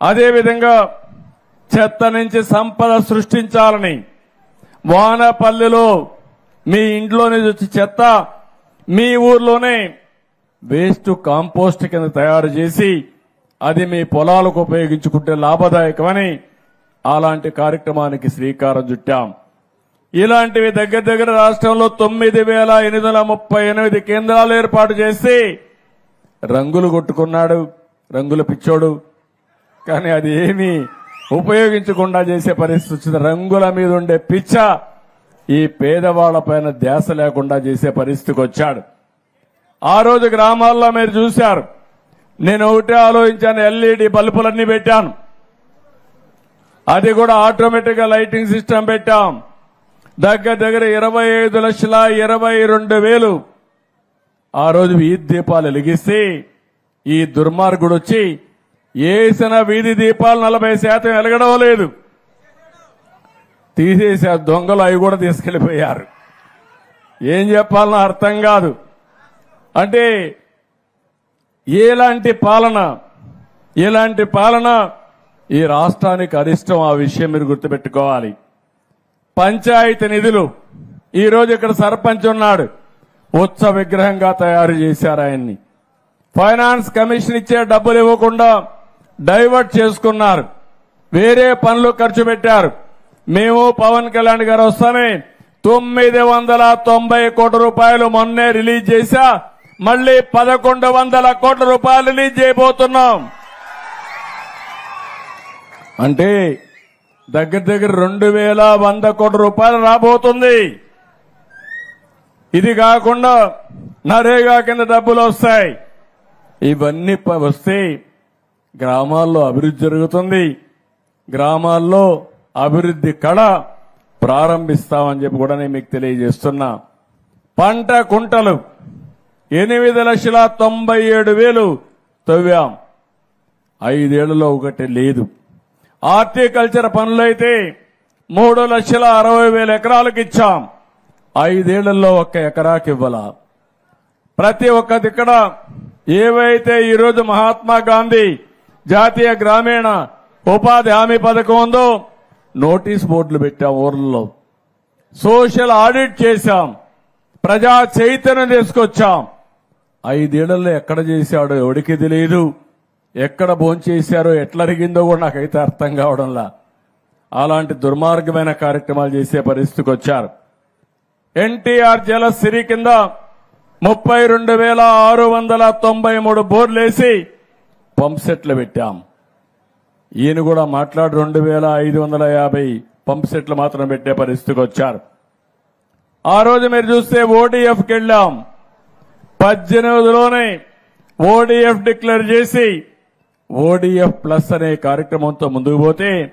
అదేవిధంగా చెత్త నుంచి సంపద సృష్టించాలని వానపల్లిలో మీ ఇంట్లో నుంచి వచ్చి చెత్త మీ ఊర్లోనే వేస్ట్ కాంపోస్ట్ కింద తయారు చేసి అది మీ పొలాలకు ఉపయోగించుకుంటే లాభదాయకమని అలాంటి కార్యక్రమానికి శ్రీకారం చుట్టాం. ఇలాంటివి దగ్గర దగ్గర రాష్ట్రంలో తొమ్మిది వేల ఎనిమిది వందల ముప్పై ఎనిమిది కేంద్రాలు ఏర్పాటు చేసి రంగులు కొట్టుకున్నాడు రంగుల పిచ్చోడు కానీ అది ఏమీ ఉపయోగించకుండా చేసే పరిస్థితి. వచ్చింది రంగుల మీద ఉండే పిచ్చ ఈ పేదవాళ్ళ పైన ధ్యాస లేకుండా చేసే పరిస్థితికి వచ్చాడు. ఆ రోజు గ్రామాల్లో మీరు చూశారు. నేను ఒకటే ఆలోచించాను ఎల్ఈడి బల్బులన్నీ పెట్టాను. అది కూడా ఆటోమేటిక్గా లైటింగ్ సిస్టమ్ పెట్టాం. దగ్గర దగ్గర ఇరవై ఐదు లక్షల ఇరవై రెండు వేలు. ఆ రోజు వీధి దీపాలు వెలిగిస్తే ఈ దుర్మార్గుడు వచ్చి వేసిన వీధి దీపాలు నలభై శాతం వెలగడం లేదు. తీసేసి ఆ దొంగలు అవి కూడా తీసుకెళ్ళిపోయారు ఏం చెప్పాలనో అర్థం కాదు. అంటే ఎలాంటి పాలన ఎలాంటి పాలన ఈ రాష్ట్రానికి అరిష్టం ఆ విషయం మీరు గుర్తుపెట్టుకోవాలి. పంచాయతీ నిధులు ఈరోజు ఇక్కడ సర్పంచ్ ఉన్నాడు ఉత్సవ విగ్రహంగా తయారు చేశారు ఆయన్ని. ఫైనాన్స్ కమిషన్ ఇచ్చే డబ్బులు ఇవ్వకుండా డైవర్ట్ చేసుకున్నారు. వేరే పనులు ఖర్చు పెట్టారు. మేము పవన్ కళ్యాణ్ గారు వస్తామే. తొమ్మిది వందల తొంభై కోట్ల రూపాయలు మొన్నే రిలీజ్ చేశా. మళ్ళీ పదకొండు వందల కోట్ల రూపాయలు రిలీజ్ చేయబోతున్నాం. అంటే దగ్గర దగ్గర రెండు వేల వంద కోట్ల రూపాయలు రాబోతుంది. ఇది కాకుండా నరేగా కింద డబ్బులు వస్తాయి. ఇవన్నీ వస్తే గ్రామాల్లో అభివృద్ధి జరుగుతుంది. గ్రామాల్లో అభివృద్ధి కళ ప్రారంభిస్తామని చెప్పి కూడా నేను మీకు తెలియజేస్తున్నా. పంట కుంటలు ఎనిమిది లక్షల తొంభై ఏడు వేలు తవ్వాం. ఐదేళ్ళలో ఒకటి లేదు. హార్టికల్చర్ పనులైతే మూడు లక్షల అరవై వేల ఎకరాలకు ఇచ్చాం. ఐదేళ్ళలో ఒక్క ఎకరాకి ఇవ్వాల? ప్రతి ఒక్క ఇక్కడ ఏవైతే ఈరోజు మహాత్మా గాంధీ జాతీయ గ్రామీణ ఉపాధి హామీ పథకం ఉందో నోటీస్ బోర్డులు పెట్టాం ఊర్లలో సోషల్ ఆడిట్ చేశాం. ప్రజా చైతన్యం తీసుకొచ్చాం. ఐదేళ్ళలో ఎక్కడ చేశాడో ఎవడికి తెలియదు ఎక్కడ భోంచేశారో ఎట్లా అరిగిందో కూడా నాకైతే అర్థం కావడంలా. అలాంటి దుర్మార్గమైన కార్యక్రమాలు చేసే పరిస్థితికి వచ్చారు. ఎన్టీఆర్ జలసిరి కింద ముప్పై రెండు వేల ఆరు వందల తొంభై మూడు బోర్లేసి పంప్ సెట్లు పెట్టాం. ఈయన కూడా మాట్లాడి రెండు వేల ఐదు వందల యాభై పంప్ సెట్లు మాత్రం పెట్టే పరిస్థితికి వచ్చారు. ఆ రోజు మీరు చూస్తే ఓడిఎఫ్కి వెళ్ళాం. పద్దెనిమిదిలోనే ఓడిఎఫ్ డిక్లేర్ చేసి ఓడిఎఫ్ ప్లస్ అనే కార్యక్రమంతో ముందుకు పోతే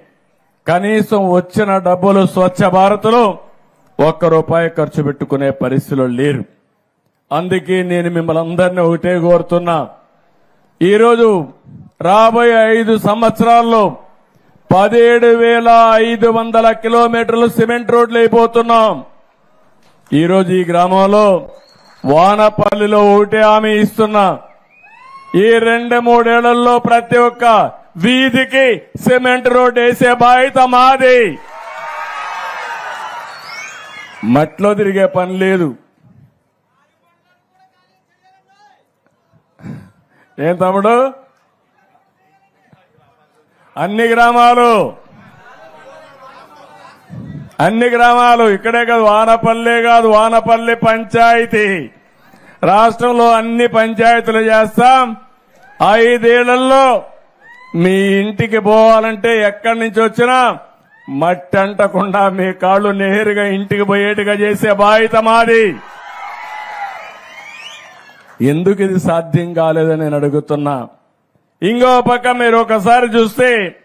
కనీసం వచ్చిన డబ్బులు స్వచ్ఛ భారత్లో ఒక్క రూపాయి ఖర్చు పెట్టుకునే పరిస్థితులు లేరు. అందుకే నేను మిమ్మల్ని అందరినీ ఒకటే కోరుతున్నా. ఈరోజు రాబోయే ఐదు సంవత్సరాల్లో పదిహేడు వేల ఐదు వందల కిలోమీటర్లు సిమెంట్ రోడ్లు అయిపోతున్నాం. ఈరోజు ఈ గ్రామంలో వానపల్లిలో ఒకటే హామీ ఇస్తున్నా. ఈ రెండు మూడేళ్ళలో ప్రతి ఒక్క వీధికి సిమెంట్ రోడ్ వేసే బాధ్యత మాది. మట్లో తిరిగే పని లేదు. ఏం తమ్ముడు? అన్ని గ్రామాలు. అన్ని గ్రామాలు. ఇక్కడే కాదు వానపల్లె కాదు వానపల్లి పంచాయతీ. రాష్ట్రంలో అన్ని పంచాయతీలు చేస్తాం. ఐదేళ్ళలో మీ ఇంటికి పోవాలంటే ఎక్కడి నుంచి వచ్చినా మట్టి అంటకుండా మీ కాళ్ళు నేరుగా ఇంటికి పోయేట్టుగా చేసే బాధ్యత మాది. ఎందుకు ఇది సాధ్యం కాలేదని నేను అడుగుతున్నా. ఇంకో పక్క మీరు ఒకసారి చూస్తే